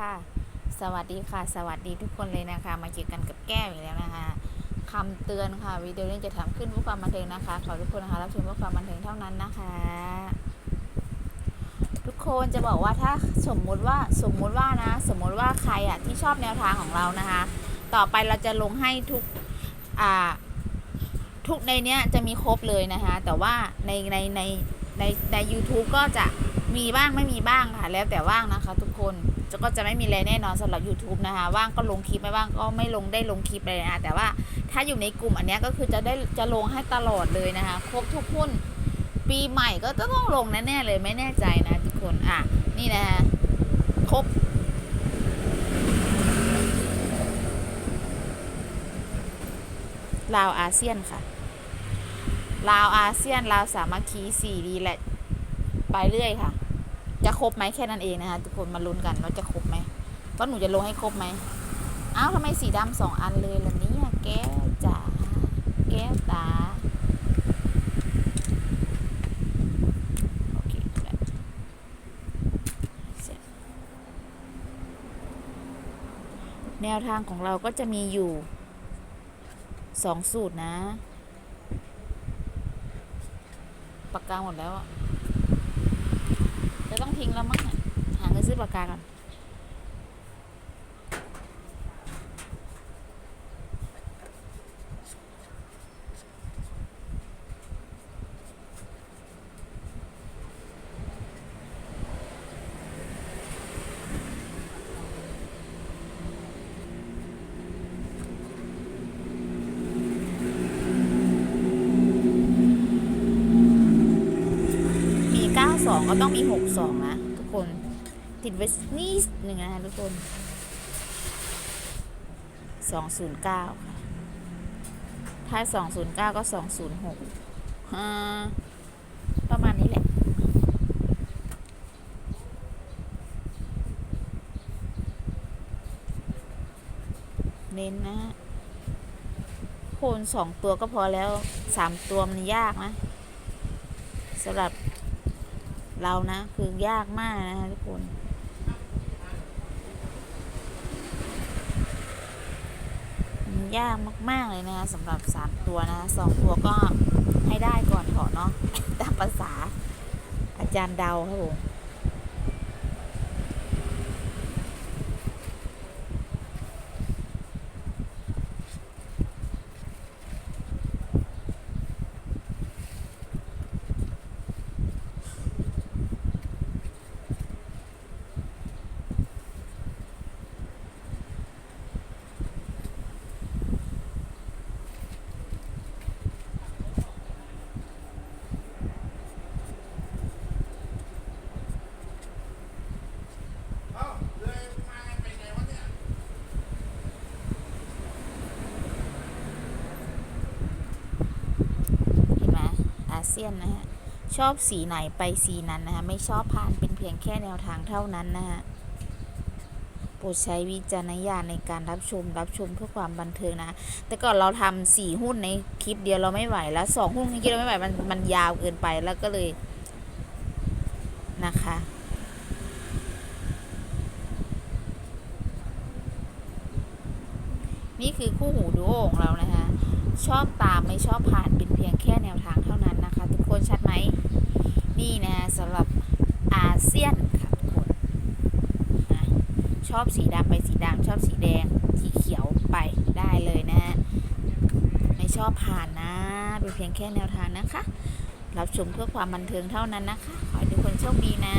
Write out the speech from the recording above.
ค่ะ สวัสดีค่ะ สวัสดีทุกคนเลยนะคะ มาเจอกันกับแก้วอีกแล้วนะคะคำเตือนค่ะวิดีโอนี้จะทำขึ้นเพื่อความบันเทิงนะคะ ขอทุกคนนะคะรับชมเพื่อความบันเทิงเท่านั้นนะคะ ทุกคนจะบอกว่าถ้าสมมุติว่าสมมุติว่านะ สมมุติว่าใครอะที่ชอบแนวทางของเรานะคะ ต่อไปเราจะลงให้ทุกอ่าทุกในเนี้ยจะมีครบเลยนะคะ แต่ว่าในในในในใน u t u b e ก็จะมีบ้างไม่มีบ้างค่ะ แล้วแต่ว่างนะคะทุกคน ก็จะไม่มีอะไรแน่นอนสำหรับ YouTube นะคะ ว่างก็ลงคลิปไม่ว่างก็ไม่ลงได้ลงคลิปเลยนะะแต่ว่าถ้าอยู่ในกลุ่มอันนี้ก็คือจะได้จะลงให้ตลอดเลยนะคะครบทุกหุ้นปีใหม่ก็ต้องลงแน่ๆเลยไม่แน่ใจนะทุกคนอะนี่นะคะครบลาวอาเซียนค่ะลาวอาเซียนลาวสามัคคีสี่ดีแหละไปเรื่อยค่ะ จะครบไหมแค่นั้นเองนะคะทุกคนมาลุ้นกันว่าจะครบไหมว่าหนูจะลงให้ครบไหมอ้าวทำไมสีดำสองอันเลยล่ะเนี่ยแก้วจ๋าแก้วตาโอเคได้เสร็จแนวทางของเราก็จะมีอยู่สองสูตรนะ ปากกาหมดแล้วอะ ทิ้งแล้วมั้งหาเงินซื้อปากกาก่อน มี 92ก็ต้องมี62นะทุกคน ติดไว้นิดหนึ่งนะคะทุกคน209ค่ะถ้า209ก็206อ่าประมาณนี้แหละเน้นนะฮะโคนสองตัวก็พอแล้วสามตัวมันยากนะสำหรับ เรานะ คือยากมากนะคะทุกคนยากมาก ๆ เลยนะคะสำหรับสามตัวนะคะสองตัวก็ให้ได้ก่อนเถอะเนาะตามภาษาอาจารย์เดาครับผม เห็นไหมอา เซียนนะฮะชอบสีไหนไปสีนั้นนะคะไม่ชอบผ่านเป็นเพียงแค่แนวทางเท่านั้นนะฮะโปรดใช้วิจารณญาณในการรับชมรับชมเพื่อความบันเทิงนะ แต่ก่อนเราทำสี่หุ้นในคลิปเดียวเราไม่ไหวแล้วสองหุ้นในคลิปเราไม่ไหวมันมันยาวเกินไปแล้วก็เลยนะคะนี่คือคู่หูดูโอของเรานะคะชอบตามไม่ชอบผ่านเป็นเพียงแค่แนวทางเท่านั้น คนชัดไหม นี่นะสำหรับอาเซียนค่ะทุกคนนะชอบสีดำไปสีดำชอบสีแดง สีเขียวไปได้เลยนะ ไม่ชอบผ่านนะเป็นเพียงแค่แนวทางนะคะ รับชมเพื่อความบันเทิงเท่านั้นนะคะ ขอให้ทุกคนโชคดีนะ